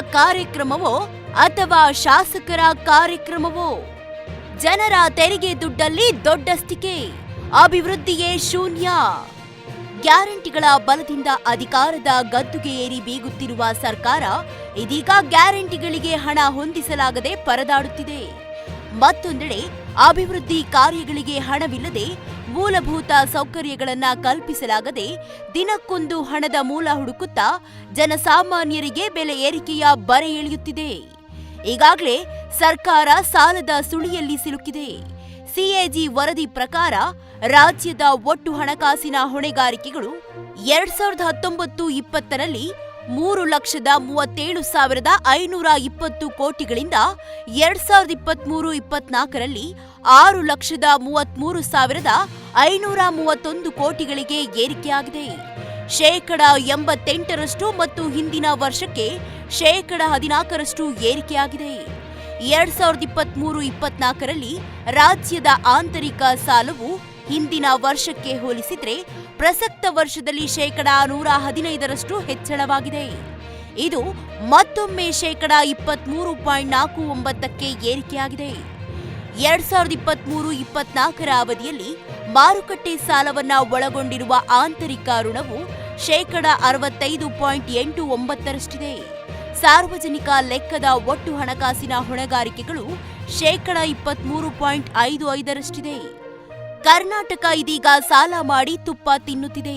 ಕಾರ್ಯಕ್ರಮವೋ ಅಥವಾ ಶಾಸಕರ ಕಾರ್ಯಕ್ರಮವೋ? ಜನರ ತೆರಿಗೆ ದುಡ್ಡಲ್ಲಿ ದೊಡ್ಡಸ್ತಿಕೆ ಅಭಿವೃದ್ಧಿಯೇ ಶೂನ್ಯ. ಗ್ಯಾರಂಟಿಗಳ ಬಲದಿಂದ ಅಧಿಕಾರದ ಗದ್ದುಗೆ ಏರಿ ಬೀಗುತ್ತಿರುವ ಸರ್ಕಾರ ಇದೀಗ ಗ್ಯಾರಂಟಿಗಳಿಗೆ ಹಣ ಹೊಂದಿಸಲಾಗದೆ ಪರದಾಡುತ್ತಿದೆ. ಮತ್ತೊಂದೆಡೆ ಅಭಿವೃದ್ಧಿ ಕಾರ್ಯಗಳಿಗೆ ಹಣವಿಲ್ಲದೆ ಮೂಲಭೂತ ಸೌಕರ್ಯಗಳನ್ನು ಕಲ್ಪಿಸಲಾಗದೆ ದಿನಕ್ಕೊಂದು ಹಣದ ಮೂಲ ಹುಡುಕುತ್ತಾ ಜನಸಾಮಾನ್ಯರಿಗೆ ಬೆಲೆ ಏರಿಕೆಯ ಬರೆ ಎಳೆಯುತ್ತಿದೆ. ಈಗಾಗಲೇ ಸರ್ಕಾರ ಸಾಲದ ಸುಳಿಯಲ್ಲಿ ಸಿಲುಕಿದೆ. ಸಿಎಜಿ ವರದಿ ಪ್ರಕಾರ ರಾಜ್ಯದ ಒಟ್ಟು ಹಣಕಾಸಿನ ಹೊಣೆಗಾರಿಕೆಗಳು ಎರಡ್ ಸಾವಿರದ ಹತ್ತೊಂಬತ್ತು ಇಪ್ಪತ್ತರಲ್ಲಿ ಮೂರು ಲಕ್ಷದ ಮೂವತ್ತೇಳು ಸಾವಿರದ ಐನೂರ ಇಪ್ಪತ್ತು ಕೋಟಿಗಳಿಂದ ಎರಡ್ ಸಾವಿರದ ಇಪ್ಪತ್ಮೂರು ಇಪ್ಪತ್ನಾಲ್ಕರಲ್ಲಿ ಆರು ಲಕ್ಷದ ಮೂವತ್ಮೂರು ಸಾವಿರದ ಐನೂರ ಮೂವತ್ತೊಂದು ಕೋಟಿಗಳಿಗೆ ಏರಿಕೆಯಾಗಿದೆ. ಶೇಕಡ ಎಂಬತ್ತೆಂಟರಷ್ಟು ಮತ್ತು ಹಿಂದಿನ ವರ್ಷಕ್ಕೆ ಶೇಕಡ ಹದಿನಾಲ್ಕರಷ್ಟು ಏರಿಕೆಯಾಗಿದೆ. ಎರಡ್ ಸಾವಿರದ ಇಪ್ಪತ್ಮೂರು ಇಪ್ಪತ್ನಾಲ್ಕರಲ್ಲಿ ರಾಜ್ಯದ ಆಂತರಿಕ ಸಾಲವು ಹಿಂದಿನ ವರ್ಷಕ್ಕೆ ಹೋಲಿಸಿದರೆ ಪ್ರಸಕ್ತ ವರ್ಷದಲ್ಲಿ ಶೇಕಡ ನೂರ ಹದಿನೈದರಷ್ಟು ಹೆಚ್ಚಳವಾಗಿದೆ. ಇದು ಮತ್ತೊಮ್ಮೆ ಶೇಕಡ ಇಪ್ಪತ್ಮೂರು ಪಾಯಿಂಟ್ ನಾಲ್ಕು ಒಂಬತ್ತಕ್ಕೆ ಏರಿಕೆಯಾಗಿದೆ. ಎರಡ್ ಸಾವಿರದ ಇಪ್ಪತ್ಮೂರು ಇಪ್ಪತ್ನಾಲ್ಕರ ಅವಧಿಯಲ್ಲಿ ಮಾರುಕಟ್ಟೆ ಸಾಲವನ್ನು ಒಳಗೊಂಡಿರುವ ಆಂತರಿಕ ಋಣವು ಶೇಕಡ ಅರವತ್ತೈದು ಪಾಯಿಂಟ್ ಎಂಟು ಒಂಬತ್ತರಷ್ಟಿದೆ. ಸಾರ್ವಜನಿಕ ಲೆಕ್ಕದ ಒಟ್ಟು ಹಣಕಾಸಿನ ಹೊಣೆಗಾರಿಕೆಗಳು ಶೇಕಡ ಇಪ್ಪತ್ಮೂರು ಪಾಯಿಂಟ್ ಐದು ಐದರಷ್ಟಿದೆ. ಕರ್ನಾಟಕ ಇದೀಗ ಸಾಲ ಮಾಡಿ ತುಪ್ಪ ತಿನ್ನುತ್ತಿದೆ.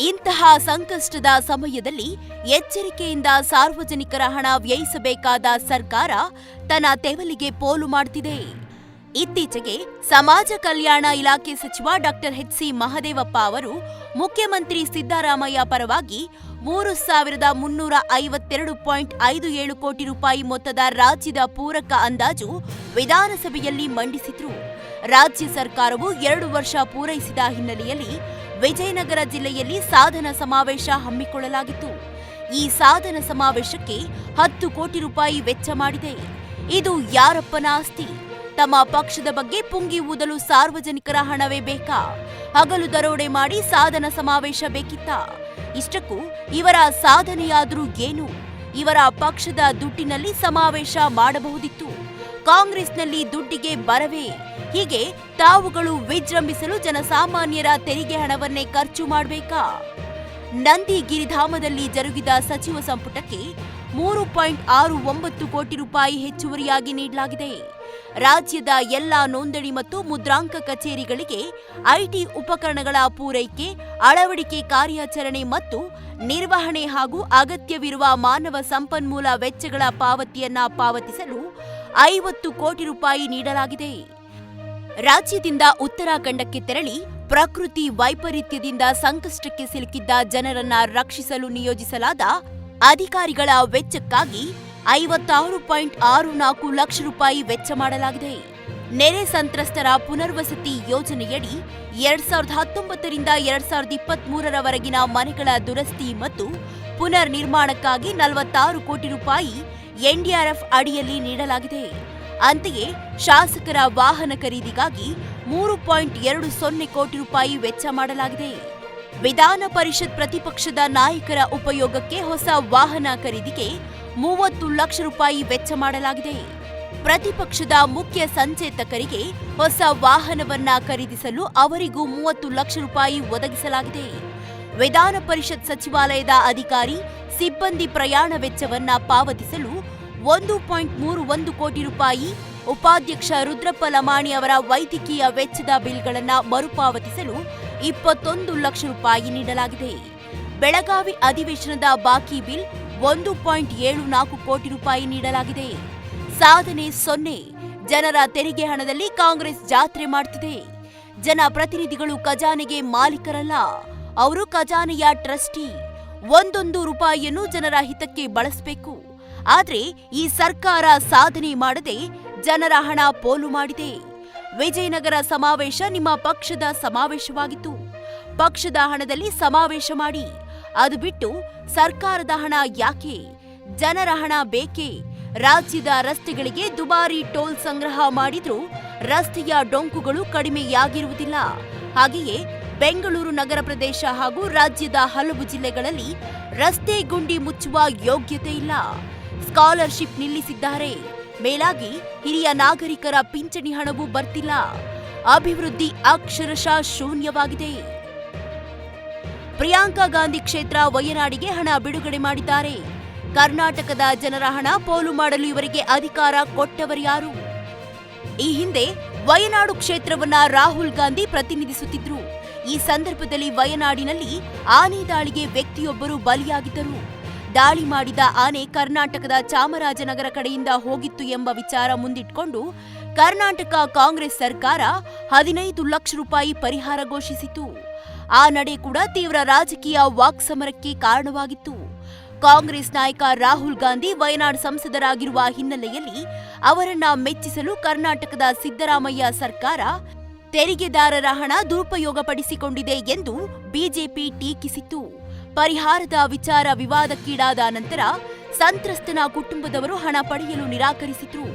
ಇಂತಹ ಸಂಕಷ್ಟದ ಸಮಯದಲ್ಲಿ ಎಚ್ಚರಿಕೆಯಿಂದ ಸಾರ್ವಜನಿಕರ ಹಣ ವ್ಯಯಿಸಬೇಕಾದ ಸರ್ಕಾರ ತನ್ನ ತೆವಲಿಗೆ ಪೋಲು ಮಾಡುತ್ತಿದೆ ಇತ್ತೀಚೆಗೆ ಸಮಾಜ ಕಲ್ಯಾಣ ಇಲಾಖೆ ಸಚಿವ ಡಾಕ್ಟರ್ ಎಚ್ ಸಿ ಮಹದೇವಪ್ಪ ಅವರು ಮುಖ್ಯಮಂತ್ರಿ ಸಿದ್ದರಾಮಯ್ಯ ಪರವಾಗಿ ಮೂರು ಸಾವಿರದ ಮುನ್ನೂರ ಐವತ್ತೆರಡು ಪಾಯಿಂಟ್ ಐದು ಏಳು ಕೋಟಿ ರೂಪಾಯಿ ಮೊತ್ತದ ರಾಜ್ಯದ ಪೂರಕ ಅಂದಾಜು ವಿಧಾನಸಭೆಯಲ್ಲಿ ಮಂಡಿಸಿದ್ರು. ರಾಜ್ಯ ಸರ್ಕಾರವು ಎರಡು ವರ್ಷ ಪೂರೈಸಿದ ಹಿನ್ನೆಲೆಯಲ್ಲಿ ವಿಜಯನಗರ ಜಿಲ್ಲೆಯಲ್ಲಿ ಸಾಧನ ಸಮಾವೇಶ ಹಮ್ಮಿಕೊಳ್ಳಲಾಗಿತ್ತು. ಈ ಸಾಧನ ಸಮಾವೇಶಕ್ಕೆ ಹತ್ತು ಕೋಟಿ ರೂಪಾಯಿ ವೆಚ್ಚ ಮಾಡಿದೆ. ಇದು ಯಾರಪ್ಪನ ಆಸ್ತಿ? ತಮ್ಮ ಪಕ್ಷದ ಬಗ್ಗೆ ಪುಂಗಿ ಊದಲು ಸಾರ್ವಜನಿಕರ ಹಣವೇ ಬೇಕಾ? ಹಗಲು ದರೋಡೆ ಮಾಡಿ ಸಾಧನ ಸಮಾವೇಶ ಬೇಕಿತ್ತ? ಇಷ್ಟಕ್ಕೂ ಇವರ ಸಾಧನೆಯಾದರೂ ಏನು? ಇವರ ಪಕ್ಷದ ದುಡ್ಡಿನಲ್ಲಿ ಸಮಾವೇಶ ಮಾಡಬಹುದಿತ್ತು. ಕಾಂಗ್ರೆಸ್ನಲ್ಲಿ ದುಡ್ಡಿಗೆ ಬರವೇ ಹೀಗೆ ತಾವುಗಳು ವಿಜೃಂಭಿಸಲು ಜನಸಾಮಾನ್ಯರ ತೆರಿಗೆ ಹಣವನ್ನೇ ಖರ್ಚು ಮಾಡಬೇಕಾ? ನಂದಿ ಗಿರಿಧಾಮದಲ್ಲಿ ಜರುಗಿದ ಸಚಿವ ಸಂಪುಟಕ್ಕೆ ಮೂರು ಪಾಯಿಂಟ್ ಆರು ಒಂಬತ್ತು ಕೋಟಿ ರೂಪಾಯಿ ಹೆಚ್ಚುವರಿಯಾಗಿ ನೀಡಲಾಗಿದೆ. ರಾಜ್ಯದ ಎಲ್ಲಾ ನೋಂದಣಿ ಮತ್ತು ಮುದ್ರಾಂಕ ಕಚೇರಿಗಳಿಗೆ ಐಟಿ ಉಪಕರಣಗಳ ಪೂರೈಕೆ, ಅಳವಡಿಕೆ ಕಾರ್ಯಾಚರಣೆ ಮತ್ತು ನಿರ್ವಹಣೆ ಹಾಗೂ ಅಗತ್ಯವಿರುವ ಮಾನವ ಸಂಪನ್ಮೂಲ ವೆಚ್ಚಗಳ ಪಾವತಿಯನ್ನ ಪಾವತಿಸಲು ಐವತ್ತು ಕೋಟಿ ರೂಪಾಯಿ ನೀಡಲಾಗಿದೆ. ರಾಜ್ಯದಿಂದ ಉತ್ತರಾಖಂಡಕ್ಕೆ ತೆರಳಿ ಪ್ರಕೃತಿ ವೈಪರೀತ್ಯದಿಂದ ಸಂಕಷ್ಟಕ್ಕೆ ಸಿಲುಕಿದ್ದ ಜನರನ್ನ ರಕ್ಷಿಸಲು ನಿಯೋಜಿಸಲಾದ ಅಧಿಕಾರಿಗಳ ವೆಚ್ಚಕ್ಕಾಗಿ ಐವತ್ತಾರು ಪಾಯಿಂಟ್ ಆರು ನಾಲ್ಕು ಲಕ್ಷ ರೂಪಾಯಿ ವೆಚ್ಚ ಮಾಡಲಾಗಿದೆ. ನೆರೆ ಸಂತ್ರಸ್ತರ ಪುನರ್ವಸತಿ ಯೋಜನೆಯಡಿ ಎರಡ್ ಸಾವಿರದ ಹತ್ತೊಂಬತ್ತರಿಂದ ಎರಡ್ ಸಾವಿರದ ಇಪ್ಪತ್ತ್ ಮೂರರವರೆಗಿನ ಮನೆಗಳ ದುರಸ್ತಿ ಮತ್ತು ಪುನರ್ ನಿರ್ಮಾಣಕ್ಕಾಗಿ ನಲವತ್ತಾರು ಕೋಟಿ ರೂಪಾಯಿ ಎನ್ಡಿಆರ್ಎಫ್ ಅಡಿಯಲ್ಲಿ ನೀಡಲಾಗಿದೆ. ಅಂತೆಯೇ ಶಾಸಕರ ವಾಹನ ಖರೀದಿಗಾಗಿ ಮೂರು ಪಾಯಿಂಟ್ ಎರಡು ಸೊನ್ನೆ ಕೋಟಿ ರೂಪಾಯಿ ವೆಚ್ಚ ಮಾಡಲಾಗಿದೆ. ವಿಧಾನ ಪರಿಷತ್ ಪ್ರತಿಪಕ್ಷದ ನಾಯಕರ ಉಪಯೋಗಕ್ಕೆ ಹೊಸ ವಾಹನ ಖರೀದಿಗೆ ಮೂವತ್ತು ಲಕ್ಷ ರೂಪಾಯಿ ವೆಚ್ಚ ಮಾಡಲಾಗಿದೆ. ಪ್ರತಿಪಕ್ಷದ ಮುಖ್ಯ ಸಂಚೇತಕರಿಗೆ ಹೊಸ ವಾಹನವನ್ನ ಖರೀದಿಸಲು ಅವರಿಗೂ ಮೂವತ್ತು ಲಕ್ಷ ರೂಪಾಯಿ ಒದಗಿಸಲಾಗಿದೆ. ವಿಧಾನ ಪರಿಷತ್ ಸಚಿವಾಲಯದ ಅಧಿಕಾರಿ ಸಿಬ್ಬಂದಿ ಪ್ರಯಾಣ ವೆಚ್ಚವನ್ನ ಪಾವತಿಸಲು ಒಂದು ಪಾಯಿಂಟ್ ಮೂರು ಒಂದು ಕೋಟಿ ರೂಪಾಯಿ. ಉಪಾಧ್ಯಕ್ಷ ರುದ್ರಪ್ಪ ಲಮಾಣಿ ಅವರ ವೈದ್ಯಕೀಯ ವೆಚ್ಚದ ಬಿಲ್ಗಳನ್ನು ಮರುಪಾವತಿಸಲು ಇಪ್ಪತ್ತೊಂದು ಲಕ್ಷ ರೂಪಾಯಿ ನೀಡಲಾಗಿದೆ. ಬೆಳಗಾವಿ ಅಧಿವೇಶನದ ಬಾಕಿ ಬಿಲ್ ಒಂದು ಪಾಯಿಂಟ್ ಏಳು ನಾಲ್ಕು ಕೋಟಿ ರೂಪಾಯಿ ನೀಡಲಾಗಿದೆ. ಸಾಧನೆ ಸೊನ್ನೆ. ಜನರ ತೆರಿಗೆ ಹಣದಲ್ಲಿ ಕಾಂಗ್ರೆಸ್ ಜಾತ್ರೆ ಮಾಡ್ತಿದೆ. ಜನಪ್ರತಿನಿಧಿಗಳು ಖಜಾನೆಗೆ ಮಾಲೀಕರಲ್ಲ. ಅವರು ಖಜಾನೆಯ ಟ್ರಸ್ಟಿ. ಒಂದೊಂದು ರೂಪಾಯಿಯನ್ನು ಜನರ ಹಿತಕ್ಕೆ ಬಳಸಬೇಕು. ಆದ್ರೆ ಈ ಸರ್ಕಾರ ಸಾಧನೆ ಮಾಡದೆ ಜನರ ಹಣ ಪೋಲು ಮಾಡಿದೆ. ವಿಜಯನಗರ ಸಮಾವೇಶ ನಿಮ್ಮ ಪಕ್ಷದ ಸಮಾವೇಶವಾಗಿತ್ತು. ಪಕ್ಷದ ಹಣದಲ್ಲಿ ಸಮಾವೇಶ ಮಾಡಿ. ಅದು ಬಿಟ್ಟು ಸರ್ಕಾರದ ಹಣ ಯಾಕೆ? ಜನರ ಹಣ ಬೇಕೇ? ರಾಜ್ಯದ ರಸ್ತೆಗಳಿಗೆ ದುಬಾರಿ ಟೋಲ್ ಸಂಗ್ರಹ ಮಾಡಿದ್ರೂ ರಸ್ತೆಯ ಡೊಂಕುಗಳು ಕಡಿಮೆಯಾಗಿರುವುದಿಲ್ಲ. ಹಾಗೆಯೇ ಬೆಂಗಳೂರು ನಗರ ಪ್ರದೇಶ ಹಾಗೂ ರಾಜ್ಯದ ಹಲವು ಜಿಲ್ಲೆಗಳಲ್ಲಿ ರಸ್ತೆ ಗುಂಡಿ ಮುಚ್ಚುವ ಯೋಗ್ಯತೆ ಇಲ್ಲ. ಸ್ಕಾಲರ್ಶಿಪ್ ನಿಲ್ಲಿಸಿದ್ದಾರೆ. ಮೇಲಾಗಿ ಹಿರಿಯ ನಾಗರಿಕರ ಪಿಂಚಣಿ ಹಣವೂ ಬರ್ತಿಲ್ಲ. ಅಭಿವೃದ್ಧಿ ಅಕ್ಷರಶಃ ಶೂನ್ಯವಾಗಿದೆ. ಪ್ರಿಯಾಂಕಾ ಗಾಂಧಿ ಕ್ಷೇತ್ರ ವಯನಾಡಿಗೆ ಹಣ ಬಿಡುಗಡೆ ಮಾಡಿದ್ದಾರೆ. ಕರ್ನಾಟಕದ ಜನರ ಹಣ ಪೋಲು ಮಾಡಲು ಇವರಿಗೆ ಅಧಿಕಾರ ಕೊಟ್ಟವರ್ಯಾರು ಈ ಹಿಂದೆ ವಯನಾಡು ಕ್ಷೇತ್ರವನ್ನ ರಾಹುಲ್ ಗಾಂಧಿ ಪ್ರತಿನಿಧಿಸುತ್ತಿದ್ರು. ಈ ಸಂದರ್ಭದಲ್ಲಿ ವಯನಾಡಿನಲ್ಲಿ ಆನೆ ದಾಳಿಗೆ ವ್ಯಕ್ತಿಯೊಬ್ಬರು ಬಲಿಯಾಗಿದ್ದರು. ದಾಳಿ ಮಾಡಿದ ಆನೆ ಕರ್ನಾಟಕದ ಚಾಮರಾಜನಗರ ಕಡೆಯಿಂದ ಹೋಗಿತ್ತು ಎಂಬ ವಿಚಾರ ಮುಂದಿಟ್ಕೊಂಡು ಕರ್ನಾಟಕ ಕಾಂಗ್ರೆಸ್ ಸರ್ಕಾರ ಹದಿನೈದು ಲಕ್ಷ ರೂಪಾಯಿ ಪರಿಹಾರ ಘೋಷಿಸಿತು. ಆ ನಡೆ ಕೂಡ ತೀವ್ರ ರಾಜಕೀಯ ವಾಕ್ಸಮರಕ್ಕೆ ಕಾರಣವಾಗಿತ್ತು. ಕಾಂಗ್ರೆಸ್ ನಾಯಕ ರಾಹುಲ್ ಗಾಂಧಿ ವಯನಾಡ್ ಸಂಸದರಾಗಿರುವ ಹಿನ್ನೆಲೆಯಲ್ಲಿ ಅವರನ್ನ ಮೆಚ್ಚಿಸಲು ಕರ್ನಾಟಕದ ಸಿದ್ದರಾಮಯ್ಯ ಸರ್ಕಾರ ತೆರಿಗೆದಾರರ ಹಣ ದುರುಪಯೋಗಪಡಿಸಿಕೊಂಡಿದೆ ಎಂದು ಬಿಜೆಪಿ ಟೀಕಿಸಿತ್ತು. ಪರಿಹಾರದ ವಿಚಾರ ವಿವಾದಕ್ಕೀಡಾದ ನಂತರ ಸಂತ್ರಸ್ತನ ಕುಟುಂಬದವರು ಹಣ ಪಡೆಯಲು ನಿರಾಕರಿಸಿದ್ರು.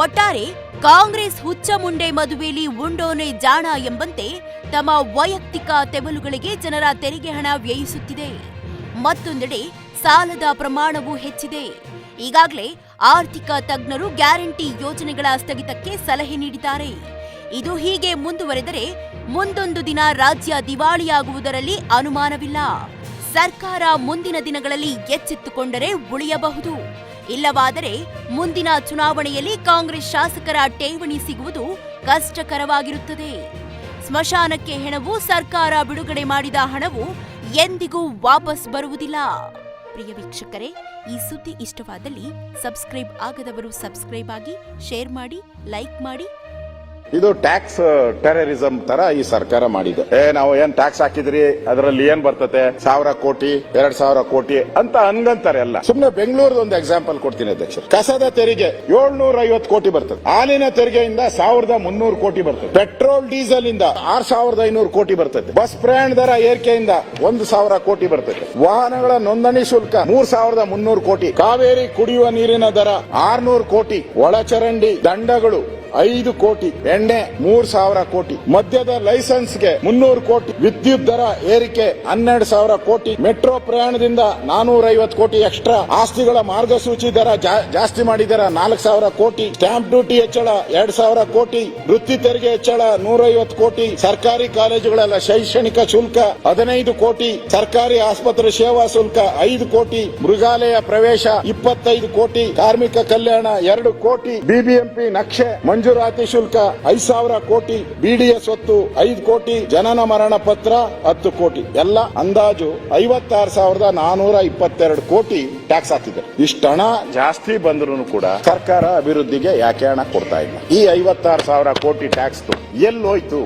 ಒಟ್ಟಾರೆ ಕಾಂಗ್ರೆಸ್ ಹುಚ್ಚ ಮುಂಡೆ ಮದುವೆಯಲ್ಲಿ ಉಂಡೋನೆ ಜಾಣ ಎಂಬಂತೆ ತಮ್ಮ ವೈಯಕ್ತಿಕ ತೆವಲುಗಳಿಗೆ ಜನರ ತೆರಿಗೆ ಹಣ ವ್ಯಯಿಸುತ್ತಿದೆ. ಮತ್ತೊಂದೆಡೆ ಸಾಲದ ಪ್ರಮಾಣವೂ ಹೆಚ್ಚಿದೆ. ಈಗಾಗಲೇ ಆರ್ಥಿಕ ತಜ್ಞರು ಗ್ಯಾರಂಟಿ ಯೋಜನೆಗಳ ಸ್ಥಗಿತಕ್ಕೆ ಸಲಹೆ ನೀಡಿದ್ದಾರೆ. ಇದು ಹೀಗೆ ಮುಂದುವರೆದರೆ ಮುಂದೊಂದು ದಿನ ರಾಜ್ಯ ದಿವಾಳಿಯಾಗುವುದರಲ್ಲಿ ಅನುಮಾನವಿಲ್ಲ. ಸರ್ಕಾರ ಮುಂದಿನ ದಿನಗಳಲ್ಲಿ ಎಚ್ಚೆತ್ತುಕೊಂಡರೆ ಉಳಿಯಬಹುದು. ಇಲ್ಲವಾದರೆ ಮುಂದಿನ ಚುನಾವಣೆಯಲ್ಲಿ ಕಾಂಗ್ರೆಸ್ ಶಾಸಕರ ಠೇವಣಿ ಸಿಗುವುದು ಕಷ್ಟಕರವಾಗಿರುತ್ತದೆ. ಸ್ಮಶಾನಕ್ಕೆ ಹೆಣವು ಸರ್ಕಾರ ಬಿಡುಗಡೆ ಮಾಡಿದ ಹಣವು ಎಂದಿಗೂ ವಾಪಸ್ ಬರುವುದಿಲ್ಲ. ಪ್ರಿಯ ವೀಕ್ಷಕರೇ, ಈ ಸುದ್ದಿ ಇಷ್ಟವಾದಲ್ಲಿ ಸಬ್ಸ್ಕ್ರೈಬ್ ಆಗದವರು ಸಬ್ಸ್ಕ್ರೈಬ್ ಆಗಿ, ಶೇರ್ ಮಾಡಿ, ಲೈಕ್ ಮಾಡಿ ಇದು ಟ್ಯಾಕ್ಸ್ ಟೆರರಿಸಂ ತರ ಈ ಸರ್ಕಾರ ಮಾಡಿದೆ. ಏ, ನಾವು ಏನ್ ಟ್ಯಾಕ್ಸ್ ಹಾಕಿದ್ರಿ? ಅದರಲ್ಲಿ ಏನ್ ಬರ್ತತೆ? ಸಾವಿರ ಕೋಟಿ, ಎರಡ್ ಸಾವಿರ ಕೋಟಿ ಅಂತ ಅನ್ಗಂತಾರೆ ಎಲ್ಲ. ಸುಮ್ನೆ ಬೆಂಗಳೂರದ ಒಂದು ಎಕ್ಸಾಂಪಲ್ ಕೊಡ್ತೀನಿ ಅಧ್ಯಕ್ಷ ಕಸದ ತೆರಿಗೆ ಏಳ್ನೂರ ಐವತ್ತು ಕೋಟಿ ಬರ್ತದೆ. ಹಾಲಿನ ತೆರಿಗೆಯಿಂದ ಸಾವಿರದ ಮುನ್ನೂರು ಕೋಟಿ ಬರ್ತದೆ. ಪೆಟ್ರೋಲ್, ಡೀಸೆಲ್ ಇಂದ ಆರ್ ಸಾವಿರದ ಐನೂರು ಕೋಟಿ ಬರ್ತದೆ. ಬಸ್ ಪ್ರಯಾಣ ದರ ಏರಿಕೆಯಿಂದ ಒಂದು ಸಾವಿರ ಕೋಟಿ ಬರ್ತದೆ. ವಾಹನಗಳ ನೋಂದಣಿ ಶುಲ್ಕ ಮೂರ್ ಸಾವಿರದ ಮುನ್ನೂರು ಕೋಟಿ. ಕಾವೇರಿ ಕುಡಿಯುವ ನೀರಿನ ದರ ಆರ್ನೂರು ಕೋಟಿ. ಒಳಚರಂಡಿ ದಂಡಗಳು ಐದು ಕೋಟಿ, ಎಣ್ಣೆ ಮೂರ್ ಸಾವಿರ ಕೋಟಿ, ಮದ್ಯದ ಲೈಸೆನ್ಸ್ಗೆ ಮುನ್ನೂರು ಕೋಟಿ, ವಿದ್ಯುತ್ ದರ ಏರಿಕೆ ಹನ್ನೆರಡು ಸಾವಿರ ಕೋಟಿ, ಮೆಟ್ರೋ ಪ್ರಯಾಣದಿಂದ ನಾನೂರ ಐವತ್ತು ಕೋಟಿ ಎಕ್ಸ್ಟ್ರಾ, ಆಸ್ತಿಗಳ ಮಾರ್ಗಸೂಚಿ ದರ ಜಾಸ್ತಿ ಮಾಡಿದರ ನಾಲ್ಕು ಸಾವಿರ ಕೋಟಿ ಸ್ಟಾಂಪ್ ಡ್ಯೂಟಿ ಹೆಚ್ಚಳ ಎರಡ್ ಸಾವಿರ ಕೋಟಿ, ವೃತ್ತಿ ತೆರಿಗೆ ಹೆಚ್ಚಳ ನೂರೈವತ್ತು ಕೋಟಿ, ಸರ್ಕಾರಿ ಕಾಲೇಜುಗಳೆಲ್ಲ ಶೈಕ್ಷಣಿಕ ಶುಲ್ಕ ಹದಿನೈದು ಕೋಟಿ, ಸರ್ಕಾರಿ ಆಸ್ಪತ್ರೆ ಸೇವಾ ಶುಲ್ಕ ಐದು ಕೋಟಿ, ಮೃಗಾಲಯ ಪ್ರವೇಶ ಇಪ್ಪತ್ತೈದು ಕೋಟಿ, ಕಾರ್ಮಿಕ ಕಲ್ಯಾಣ ಎರಡು ಕೋಟಿ, ಬಿಬಿಎಂಪಿ ನಕ್ಷೆ ಮಂಜೂರಾತಿ ಶುಲ್ಕ ಐದು ಸಾವಿರ ಕೋಟಿ ಬಿಡಿಎಸ್ ಹೊತ್ತು ಐದು ಕೋಟಿ, ಜನನ ಮರಣ ಪತ್ರ ಹತ್ತು ಕೋಟಿ. ಎಲ್ಲ ಅಂದಾಜು ಐವತ್ತಾರು ಸಾವಿರದ ನಾನೂರ ಇಪ್ಪತ್ತೆರಡು ಕೋಟಿ ಟ್ಯಾಕ್ಸ್ ಹಾಕಿದೆ ಇಷ್ಟು ಹಣ ಜಾಸ್ತಿ ಬಂದ್ರು ಕೂಡ ಸರ್ಕಾರ ಅಭಿವೃದ್ಧಿಗೆ ಯಾಕೆ ಹಣ ಕೊಡ್ತಾ ಇಲ್ಲ? ಈ ಐವತ್ತಾರು ಸಾವಿರ ಕೋಟಿ ಟ್ಯಾಕ್ಸ್ ಎಲ್ಲೋಯ್ತು